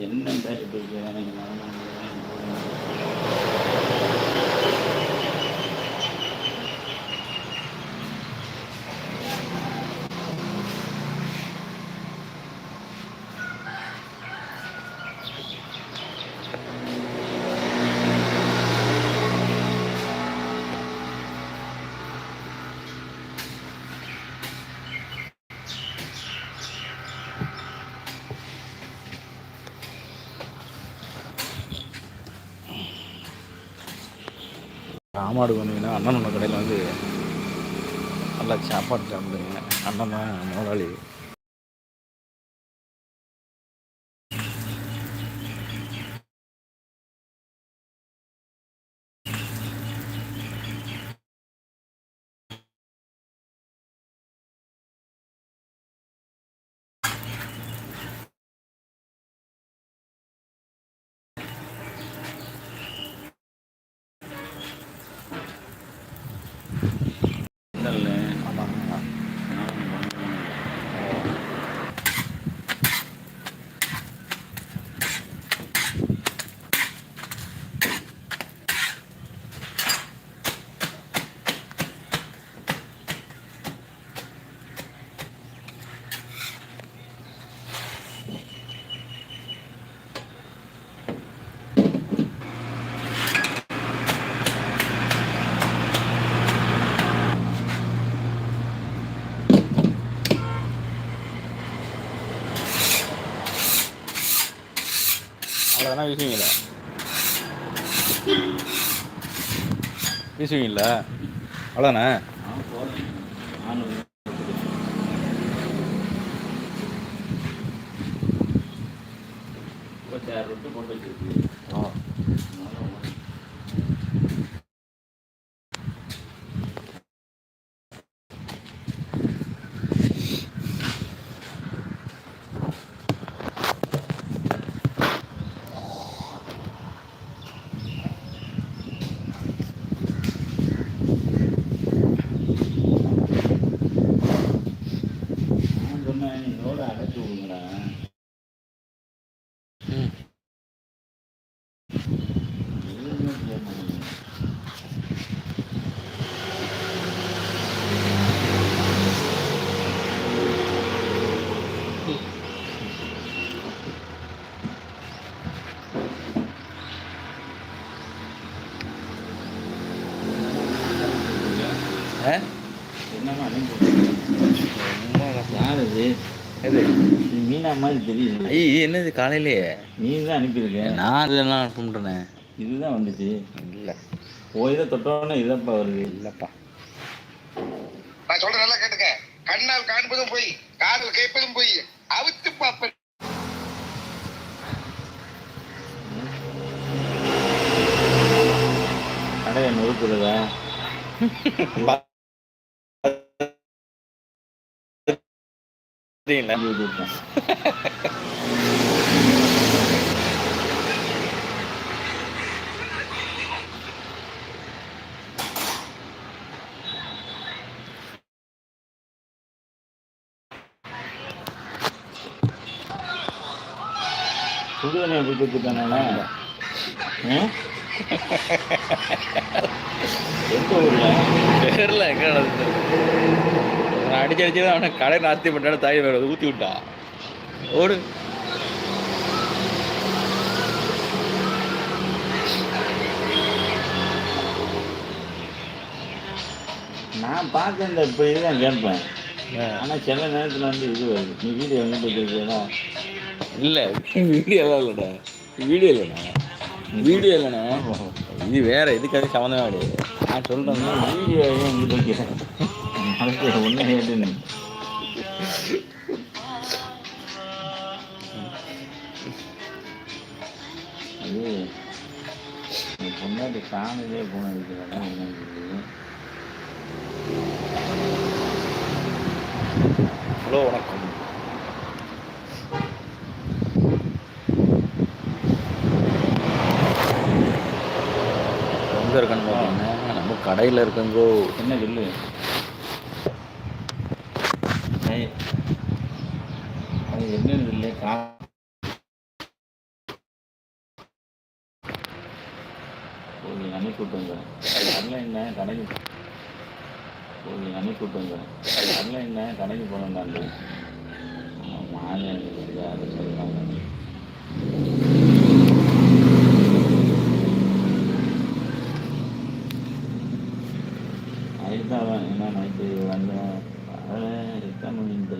என்ன பேசிட்டு இப்படி ராமாடு வந்தீங்கன்னா அண்ணனோட கடையில் வந்து நல்லா சாப்பாடு சாப்பிடுங்க. அண்ணன் தான் முதலாளி இல்லை ஆமாங்க அவ்வளோதானே வீசுவீங்களா வீசுவீங்களா அவ்வளோதானே இல்லை? போகிறேன் போட்டு வச்சிருக்கு ஆ நான் சொன்னேன் இதோட அடைச்சி விடுங்கடா ம் எதுவுமே செய்ய மாட்டேங்குது. ஆ என்னம்மா அனுப்பி யார் இது எது இது மீனா மாதிரி தெரியுது. ஐய் என்னது காலையிலேயே? நீ தான் அனுப்பியிருக்க. நான் இதெல்லாம் கும்பிட்டுனே இதுதான் வந்துச்சு. இல்லை. ஓ இதை தொட்டோன்னே இதப்பா வருது. இல்லைப்பா. நான் சொல்ற நல்லா கேட்டுக்க. கண்ணால் காண்பதும் போய் காதல் கேட்பதும் போய். அவித்து பார்ப்பேன். கடையை நொறுக்குறதா விட்டுட்டேன். சுடுதண்ணி எப்படி கொடுத்துட்டானே எந்த ஊர்ல? தெரியல எங்க நடந்தது நான் அடிச்சு அடிச்சு அவனை கடை நாஸ்தி பண்ணாட தாய் வேற ஊற்றி விட்டான். ஓடு. நான் பார்க்க இந்த இப்படி தான் கேட்பேன். ஆனால் சில நேரத்தில் வந்து இது வருது. நீ வீடியோ எங்கிட்ட வச்சிருக்கா இல்லை. வீடியோலாம் இல்லைடா. வீடியோ இல்லைண்ணா வீடியோ இல்லைண்ணா இது வேற இதுக்காக சம்மந்தமே கிடையாது. நான் சொல்கிறேன் வீடியோ ஏன் எங்கிட்ட வைக்கிறேன் அதுக்கு ஒன்றே கேட்டு அது என் பொண்ணாட்டி காணதே போன இருக்கிறதா ஹலோ வணக்கம். எங்கே இருக்கேன்னு பார்த்தீங்கன்னா கடையில் இருக்கங்கோ என்ன வில்லு அது என்னன்னு இல்லை கா ஒரு அனுப்பி விட்டுங்க அதெல்லாம் என்ன? கடைக்கு ஒரு அனுப்பி விட்டுங்க அதெல்லாம் என்ன? கடைக்கு போனோம் நான். மாநிலங்களுக்கு அது சொல்லுவாங்க தான் வந்த ஏன்னா நைட்டு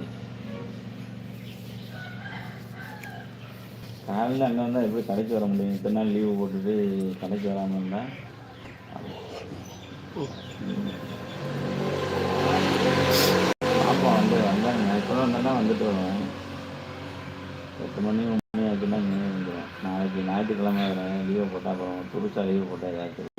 காலையில் அங்கே வந்தால் எப்படி கடைக்கு வர முடியும்? இத்தனை நாள் லீவு போட்டுட்டு கடைக்கு வராமல் இருந்தால் பாப்பா வந்து வந்தாங்க. இப்போ வந்தேன்னா வந்துட்டு வருவேன் எட்டு மணி ஒம்பது மணி ஆச்சுன்னா இங்கே வந்துடுவேன் நாளைக்கு ஞாயிற்றுக்கிழமை வரேன் லீவை போட்டால் அப்புறம் புதுசாக லீவு போட்டால் ஏதாச்சும்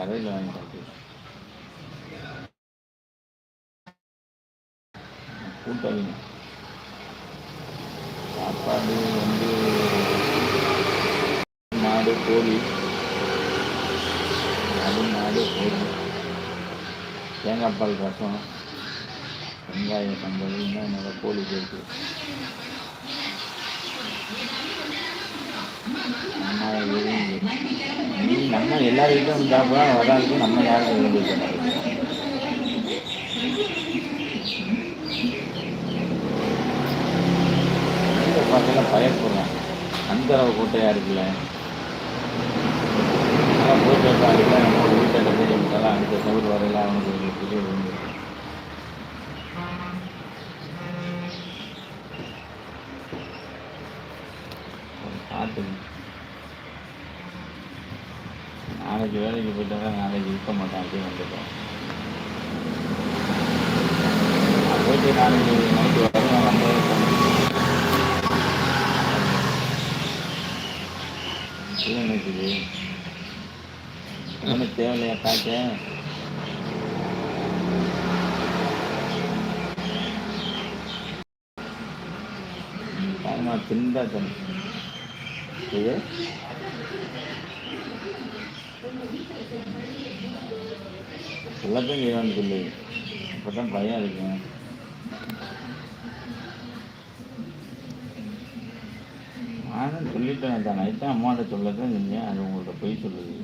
கடையில் வாங்கி சாப்பிட்டு கூட்டாளிங்க சாப்பாடு வந்து மாடு கோழி அது மாடு கோழி தேங்காய் பால் ரசம் வெங்காய சம்பளம் தான் என்னோட கோழி போயிருக்கு நம்ம எதுவும் நம்ம எல்லா வீட்டும் சாப்பிடலாம் வராதுக்கு நம்ம யாரும் எழுதி பார்க்கலாம் பயப்படுறேன் அந்த அளவு கூட்டையாக இருக்குல்ல. அதான் போயிட்டு பாருங்க நம்ம வீட்டில் போய் விட்டாலாம் அடுத்த சவுர் வரையில அவனுக்கு பெரிய பார்த்து நாளைக்கு வேலைக்கு போயிட்டாங்க நாளைக்கு இருக்க மாட்டான் அப்படியே வந்துட்டோம் போயிட்டு நாளைக்கு நைட்டு வரணும் வந்து இல்லை நினைக்குது ஒன்றும் தேவையில்லையா காய்ச்ச நான் திண்டா தண்ணி இது? எல்லாத்தையும் செய்வான்னு சொல்லு. இப்போ தான் பயம் இருக்கும் நானும் சொல்லிட்டேன் தான் நைட்டு அம்மாட்ட சொல்லத்தான் செஞ்சேன். அது உங்கள்கிட்ட போய் சொல்லுது.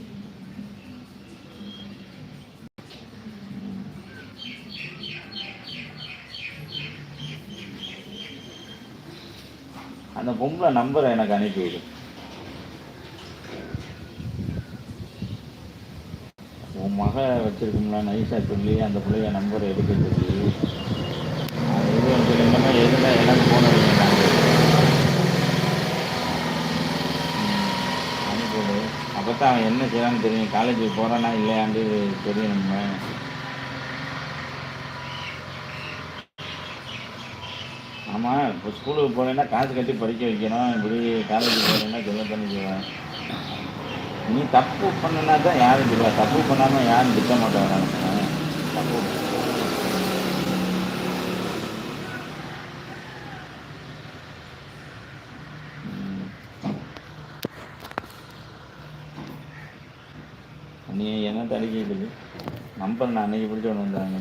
அந்த பொம்பளை நம்பரை எனக்கு அனுப்பிவிடும் விடு உன் மக வச்சிருக்கும்ல நைஸாக சொல்லி அந்த பிள்ளைய நம்பர் எடுக்க சொல்லி. இது வந்து எதுனா எனக்கு போன அனுப்பிவிடு அப்போ தான் அவன் என்ன செய்யலான்னு தெரியும். காலேஜுக்கு போகிறானா இல்லையாண்டு தெரியும் நம்ம. ஆமாம் இப்போ ஸ்கூலுக்கு போகிறேன்னா காசு கட்டி படிக்க வைக்கணும். இப்படி காலேஜுக்கு போனேன்னா சொல்ல பண்ணி செய்வேன் நீ தப்பு பண்ணினா தான் யாரும் சொல்லுவா தப்பு பண்ணாமல் யாரும் திட்ட மாட்டாங்க தப்பு. நீ என்ன தடுக்கிட்டு நம்பர் நான் அன்னைக்கு பிடிச்ச ஒன்று வந்தாங்க.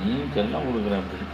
நீ செல்லம் கொடுக்குற அப்படி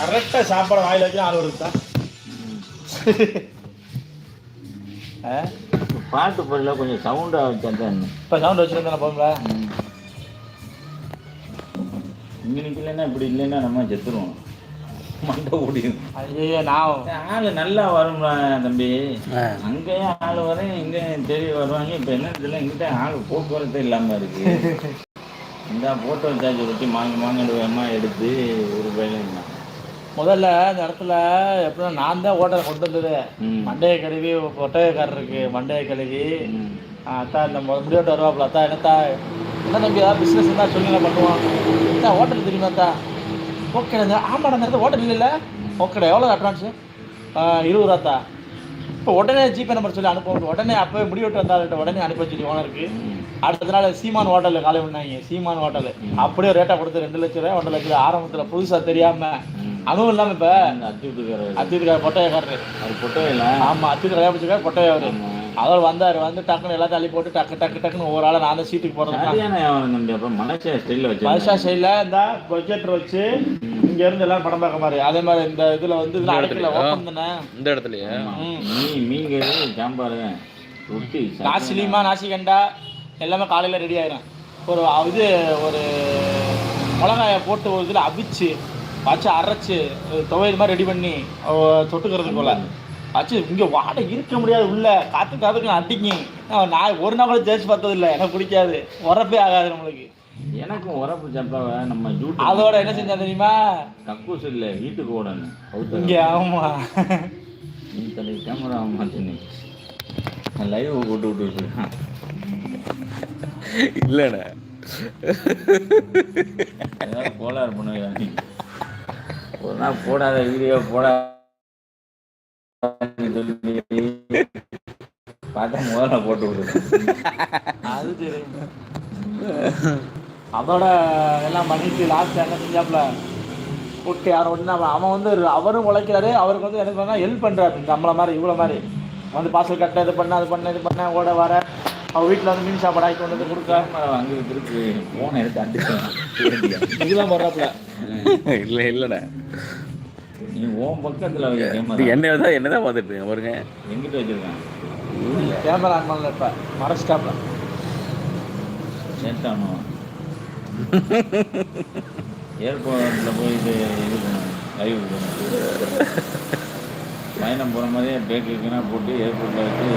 கரெக்டாக சாப்பாடு வாயில் வச்சு ஆள் வருது தான் பாட்டு பாடல கொஞ்சம் சவுண்டாக வச்சா தான் இப்போ சவுண்ட் வச்சுருந்தேன் போகும்ல இங்கே நிற்கலன்னா இப்படி இல்லைன்னா நம்ம செத்துருவோம். மண்டை ஓடிடும் ஐயோ நான் ஆள் நல்லா வரும்ல தம்பி. அங்கேயும் ஆள் வரும் இங்கேயும் தேடி வருவாங்க. இப்போ என்ன தெரியல இங்கிட்ட ஆள் போக்குவரத்து இல்லாமல் இருக்கு. இந்த போட்டோ வச்சாச்சு ரொட்டி மாங்க மாங்கண்டு வேகமா எடுத்து ஒரு பையில முதல்ல இந்த இடத்துல எப்படின்னா நான் தான் ஓட்டரை கொண்டு வந்தது. மண்டையை கழுவி ஒட்டகைக்காரருக்கு மண்டையை கழுவி. அத்தா இந்த முடியோட்டு வருவாப்புல அத்தா என்னத்தா? என்ன தம்பி ஏதாவது பிஸ்னஸ் இருந்தால் சொல்லுங்க பண்ணுவோம். அத்தா ஹோட்டல் தெரியுமா அத்தா? ஓகே அந்த ஆமாடா அந்த இடத்துல ஹோட்டல் இல்லைல்ல? ஓகேடா எவ்வளோ அட்வான்ஸு இருபது ரூபாத்தா இப்போ உடனே ஜிபே நம்பர் சொல்லி அனுப்புவோம் உடனே அப்போ முடிவிட்டு வந்தாள்கிட்ட உடனே அனுப்பி வச்சுட்டு ஓனருக்கு அடுத்த நாள் சீமான் ஹோட்டலில் காலை பண்ணாங்க சீமான் ஹோட்டல் அப்படியே ரேட்டாக கொடுத்து ரெண்டு லட்ச ரூபாய் ஒன்றரை லட்ச ரூபாய். ஆரம்பத்தில் புதுசாக தெரியாமல் அனுபவம் இல்லாமல் இப்போ அத்திவிட்டுக்காரர் அத்தியத்துக்கார பொட்டையக்காரரு அவர் போட்டோ இல்லை ஆமாம் அத்தியத்து கல்யாணிச்சிருக்காரு பொட்டையை அவர் அவர் வந்தார் வந்து டக்குன்னு எல்லாத்தையும் அள்ளி போட்டு டக்கு டக்கு டக்குன்னு ஒவ்வொரு ஆளை நான் தான். சீட்டுக்கு அப்போ மலேசியா ஸ்டைலில் வச்சு மனுஷா சைடில் இந்த ப்ரொஜெக்டர் வச்சு இங்க இருந்து எல்லாரும் படம் பார்க்க மாதிரி. அதே மாதிரி இந்த இதுல வந்து இதுல அடைக்கல ஓப்பன் தானே? இந்த இடத்துலயா? ம். மீன் மீன்கறி சாம்பார் ரொட்டி நாசிலிமா நாசிகண்டா எல்லாமே காலையில ரெடி ஆயிரும். ஒரு இது ஒரு மிளகாயை போட்டு ஒரு இதில் அவிச்சு வச்சு அரைச்சு துவையல் மாதிரி ரெடி பண்ணி அஹ், வச்சு இங்கே வாடகை இருக்க முடியாது உள்ள. காத்து காத்துக்கு அடிங்க. நான் ஒரு நாள் கூட தேய்ச்சி பார்த்தது இல்லை எனக்கு பிடிக்காது. உரப்பே ஆகாது நம்மளுக்கு. எனக்கும் உரப்பு சப்பாவை நம்ம யூடியூப் அதோட என்ன செஞ்சா தெரியுமா? கக்கூஸ் இல்லை வீட்டுக்கு ஓடணும். இங்கே ஆமா. நீ தலை கேமரா மாற்றினி லைவ் போட்டு விட்டு வச்சிருக்கான் இல்லைண்ணே ஏதாவது கோளாறு பண்ணுவியா நீ? ஒரு நாள் போடாத வீடியோ போடாத பார்த்தா முதல்ல போட்டு விடுறேன் அதோட எல்லாம் பண்ணிட்டு லாஸ்ட் என்ன செஞ்சாப்புல? ஓகே யாரும் ஒன்று அவன் வந்து அவரும் உழைக்கிறாரு அவருக்கு வந்து எனக்கு வந்து ஹெல்ப் பண்ணுறாரு நம்மள மாதிரி இவ்வளோ மாதிரி. வந்து பார்சல் கட்ட இது பண்ண அது பண்ண இது பண்ண ஓட வர. அவன் வீட்டில் வந்து மீன் சாப்பாடு ஆக்கி கொண்டு வந்து கொடுக்க. அங்கே இருக்கு. ஃபோனை எடுத்து அடிச்சேன் இதுதான் போடுறாப்புல. இல்லை இல்லைண்ணே நீ உன் பக்கத்தில் வைக்க என்ன தான். என்ன தான் பார்த்துட்டு இருக்கேன் பாருங்க. எங்கிட்ட வச்சிருக்கான் கேமரா ஆன் இப்போ. மறைச்சிட்டாப்புல சேட்டானோ ஏர்போர்ட்டில் போய் இது லைவ் பயணம் போகிற மாதிரியே பேக் இருக்குன்னா போட்டு ஏர்போர்ட்டில் வச்சு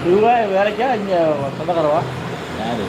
இதுவே வேலைக்கா இங்கே சொந்தக்காரவா? யார்?